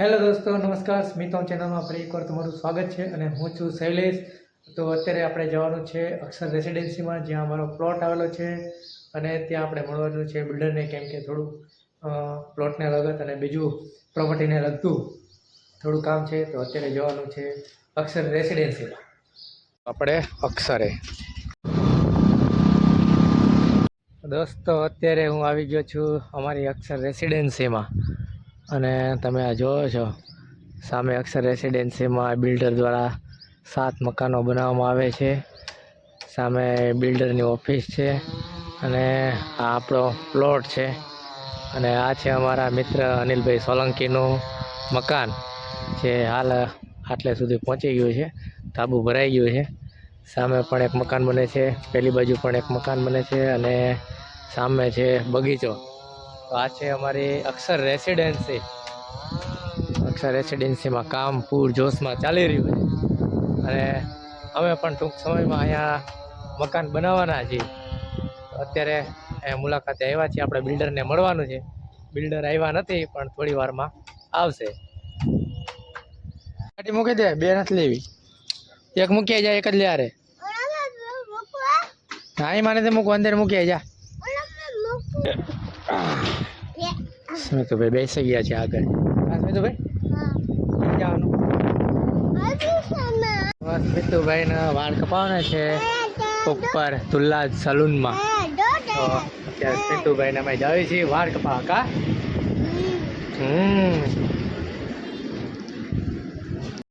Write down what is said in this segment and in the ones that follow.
Hello દોસ્તો નમસ્કાર. સ્મિતો ચેનલમાં ફરી એકવાર તમારું સ્વાગત છે અને હું છું શૈલેષ. તો અત્યારે આપણે જવાનું છે અક્ષર રેસિડેન્સીમાં જ્યાં અમારો પ્લોટ આવેલો છે અને ત્યાં આપણે મળવાનું છે બિલ્ડરને કેમ કે થોડું પ્લોટને લગત અને બીજું પ્રોપર્ટીને લગતું થોડું કામ છે. તો અત્યારે જવાનું છે અક્ષર રેસિડેન્સીમાં. આપણે અક્ષરે. દોસ્તો અત્યારે હું આવી ગયો છું અમારી અક્ષર રેસિડેન્સીમાં. અને તમે આ જોવો છો, સામે અક્ષર રેસિડેન્સીમાં બિલ્ડર દ્વારા સાત મકાનો બનાવવામાં આવે છે. સામે બિલ્ડરની ઓફિસ છે અને આ આપણો પ્લોટ છે. અને આ છે અમારા મિત્ર અનિલભાઈ સોલંકીનું મકાન, જે હાલ આટલે સુધી પહોંચી ગયું છે તાબુ ભરાઈ ગયું છે. સામે પણ એક મકાન બને છે, પેલી બાજુ પણ એક મકાન બને છે અને સામે છે બગીચો. તો આ છે અમારી અક્ષર રેસિડેન્સી. અક્ષર રેસિડેન્સીમાં કામ પૂર જોશમાં ચાલી રહ્યું છે. અને અમે પણ ટૂંક સમયમાં અહીંયા મકાન બનાવવાના છીએ. અત્યારે અહીંયા મુલાકાતે આવ્યા છીએ. આપણે બિલ્ડરને મળવાનું છે. બિલ્ડર આવ્યા નથી પણ થોડી વારમાં આવશે. ગાડી મૂકી દે બે નથી લેવી. એક મૂકી જાય એક જ લે અરે હા એ માને મૂકવા મૂકું અંદર મૂકી જા. સ્મિતુભાઈ બેસી ગયા છે આગળ. હા સ્મિતુભાઈ? ક્યાં જવાનું? બસ સ્મિતુભાઈના વાળ કપાવાના છે ઉપર તુલ્લા સલૂનમાં. તો અત્યારે સ્મિતુભાઈને અમે જાવી છીએ વાળ કપાવા કા? હમ.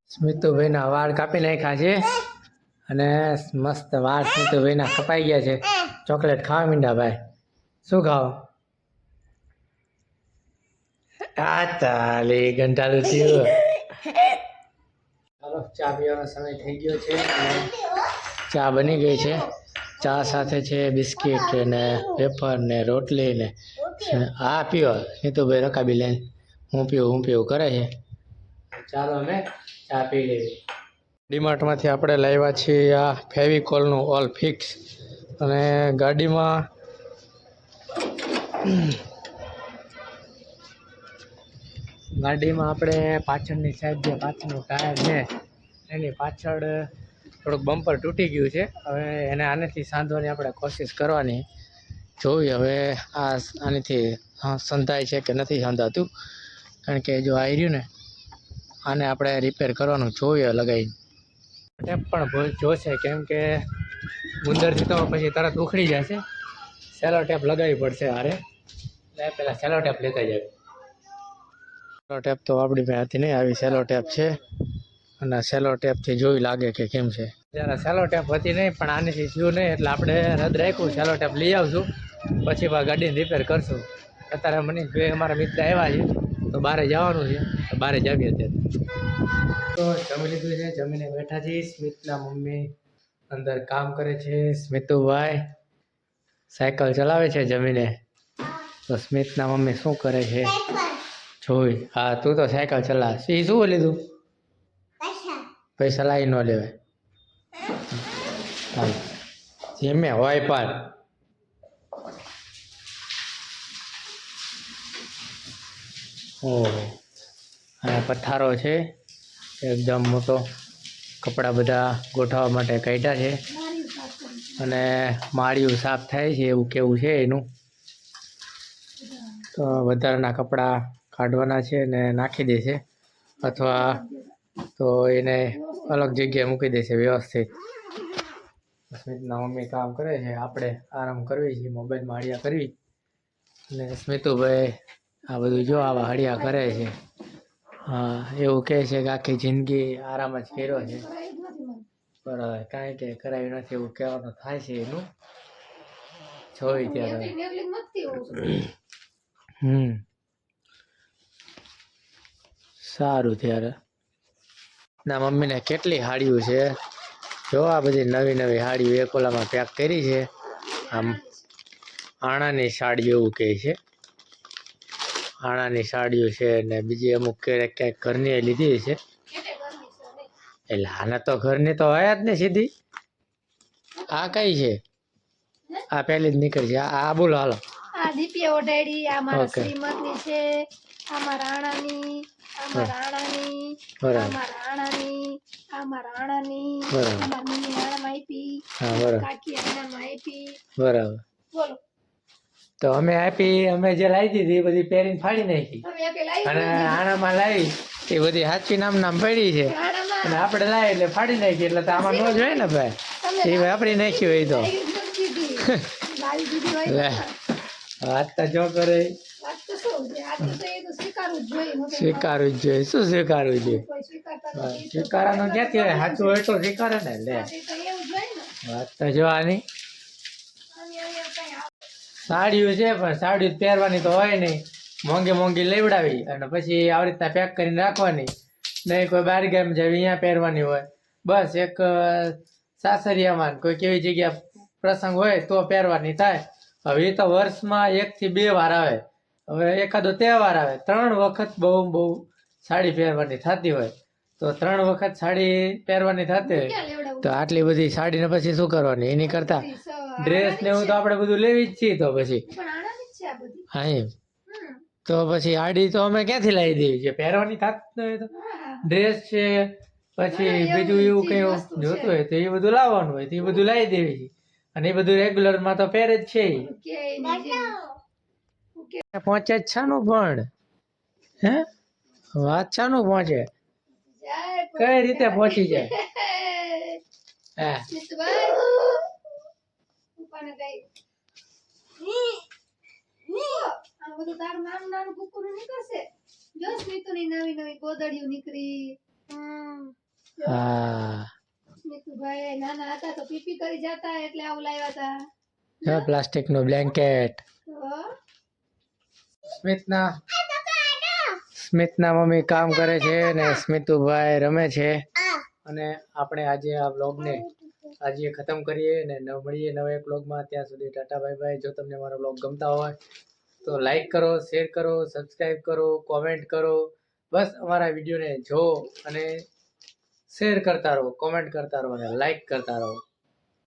સ્મિતુભાઈના વાળ કાપી નાખ્યા છે અને મસ્ત વાળ સ્મિતુભાઈના કપાઈ ગયા છે. ચોકલેટ ખાવા મીંડા ભાઈ. શું ખાવ? તાલી કંટાળું થયું. ચાલો ચા પીવાનો સમય થઈ ગયો છે ચા બની ગઈ છે. ચા સાથે છે બિસ્કિટ ને વેફર ને રોટલી ને હા તો નીતુભાઈ રકાબી લઈને હું પીવું હું પીવું. કરે છે? ચાલો અમે ચા પી લેવી ડીમાર્ટમાંથી આપણે લાવ્યા છીએ આ ફેવિકોલનું ઓલ ફિક્સ. અને ગાડીમાં ગાડીમાં આપણે પાછળની સાઈડ જે પાછળનું ટાયર છે, એની પાછળ થોડુંક બમ્પર તૂટી ગયું છે. હવે એને આનેથી સાંધવાની આપણે કોશિશ કરવાની. જોઈએ હવે આ આનેથી સંધાય છે કે નથી સંધાતું. કારણ કે જો આવી રહ્યું ને, આને આપણે રિપેર કરવાનું જોઈએ લગાવી ટેપ પણ જોશે, કેમ કે ગુંદરથી તો પછી તરત ઉખડી જશે. સેલો ટેપ લગાવવી પડશે હારે. પહેલાં સેલો ટેપ લેતા જાય સેલો ટેપ તો આપણી પાસે હતી નહીં આવી. સેલો ટેપ છે. અને સેલો ટેપથી જોઈ લાગે કે કેમ છે. જ્યારે સેલો ટેપ હતી નહીં, પણ આનીથી થયું નહીં, એટલે આપણે રદ રાખ્યું. સેલો ટેપ લઈ આવશું. પછી ગાડીને રિપેર કરશું. અત્યારે મનીષભાઈ અમારા મિત્ર આવ્યા છે, તો બહાર જવાનું છે. બહાર જાવીએ અત્યારે. તો જમી લીધું છે. જમીને બેઠા છીએ. સ્મિતના મમ્મી અંદર કામ કરે છે. સ્મિતુભાઈ સાયકલ ચલાવે છે જમીને. તો સ્મિતના મમ્મી શું કરે છે? જોઈ. હા તું તો સાયકલ ચલા એ શું લીધું? પૈસા. લાવી ન લેવાય. જેમે હોય પણ. ઓહો અને પથ્થારો છે. એકદમ મોટો. કપડાં બધા ગોઠવવા માટે કાઢ્યા છે. અને માળિયું સાફ થાય છે. એવું કેવું છે એનું. તો વધારાના કપડાં કાઢવાના છે અને નાખી દે છે. અથવા તો એને અલગ જગ્યાએ મૂકી દે છે વ્યવસ્થિત. સ્મિતના મમ્મી કામ કરે છે. આપણે આરામ કરવી છે. મોબાઈલમાં હળિયા કરવી. અને સ્મિતુભાઈ આ બધું જો આવા હળિયા કરે છે. હા એવું કહે છે કે આખી જિંદગી આરામ જ કર્યો છે. પણ કાંઈ કે કરાયું નથી એવું કહેવાનું થાય છે એનું. જોઈ ત્યારે. હમ. સારું ત્યારે. ના મમ્મીને કેટલી હાડીઓ છે? જો આ બધી નવી નવી હાડીઓ એકોલામાં પેક કરી છે. આમ આણાની સાડીઓ એવું કહે છે. આણાની સાડીઓ છે ને બીજી અમુક ક્યારેક ક્યાંક ઘરની લીધી છે. એટલે આને તો ઘરની તો હોય જ ને સીધી. આ કઈ છે? આ પહેલી જ નીકળી છે. આ બોલો હાલો. આ દીપીએ ઓઢાડી આ મારા. શ્રીમતની છે આ મારા રાણાની આ મારા આણાની. આમાં રાણાની આમાં રાણાની આમાં બરાબર. આ મમ્મી આપી હા બરાબર. કાકી આણામાં આપી. બરાબર. બોલો. તો અમે આપી અમે જે લાવી દીધી એ બધી પહેરીને ફાડી નાખી. અને આણામાં લાવી એ બધી સાચી નામ નામ પડી છે. અને આપણે લાવી એટલે ફાડી નાખી એટલે તો આમાં ન જોઈએ ને ભાઈ. એ વાપરી નાખ્યું હોય હોય. તો. વાત તો જો કરે. સ્વીકારવું જ જોઈએ શું સ્વીકારવું જોઈએ. સ્વીકારવાનું ક્યાંથી હોય સાચું હોય તો સ્વીકારે ને લે. વાત તો જોવાની. સાડીઓ છે પણ સાડીઓ પહેરવાની તો હોય નહીં. મોંઘી મોંઘી લેવડાવી અને પછી આવી રીતના પેક કરીને રાખવાની. નહીં કોઈ બાર ગામ જાય અહીંયા પહેરવાની હોય. બસ એક સાસરિયામાં કોઈ કેવી જગ્યા પ્રસંગ હોય તો પહેરવાની થાય. હવે એ તો વર્ષમાં એક થી બે વાર આવે. હવે એકાદો તહેવાર આવે. ત્રણ વખત બહુ બહુ સાડી પહેરવાની થતી હોય. તો ત્રણ વખત સાડી પહેરવાની થતી હોય. તો આટલી બધી સાડીને પછી શું કરવાની? એની કરતા ડ્રેસ ને એવું તો આપણે બધું લેવી જ છીએ તો પછી. હા એમ. તો પછી આડી તો અમે ક્યાંથી લાવી દેવી છે? પહેરવાની થતી હોય તો. ડ્રેસ છે પછી બીજું એવું કઈ જોતું હોય તો એ બધું લાવવાનું હોય તો એ બધું લાવી દેવી છે. અને એ બધું રેગ્યુલરમાં તો પહેરે જ છે. કે પહોંચે છાનું પણ હે? વાત છાનું પહોંચે. કઈ રીતે પહોંચી જાય? હા. નવી નવી ગોદડીઓ નીકળી નાના હતા તો પીપી કરી જતા એટલે આવું લાવ્યા હતા. પ્લાસ્ટિકનું બ્લેન્કેટ. સ્મિતના સ્મિતના મમ્મી કામ કરે છે ને સ્મિતુભાઈ રમે છે. અને આપણે આજે આ વ્લોગને આજે ખતમ કરીએ ને ન મળીએ નવા એક વ્લોગમાં. ત્યાં સુધી ટાટા બાય બાય. જો તમને મારો બ્લોગ ગમતા હોય તો લાઈક કરો શેર કરો સબસ્ક્રાઈબ કરો કોમેન્ટ કરો. બસ અમારા વિડીયોને જો અને શેર કરતા રહો કોમેન્ટ કરતા રહો અને લાઈક કરતા રહો.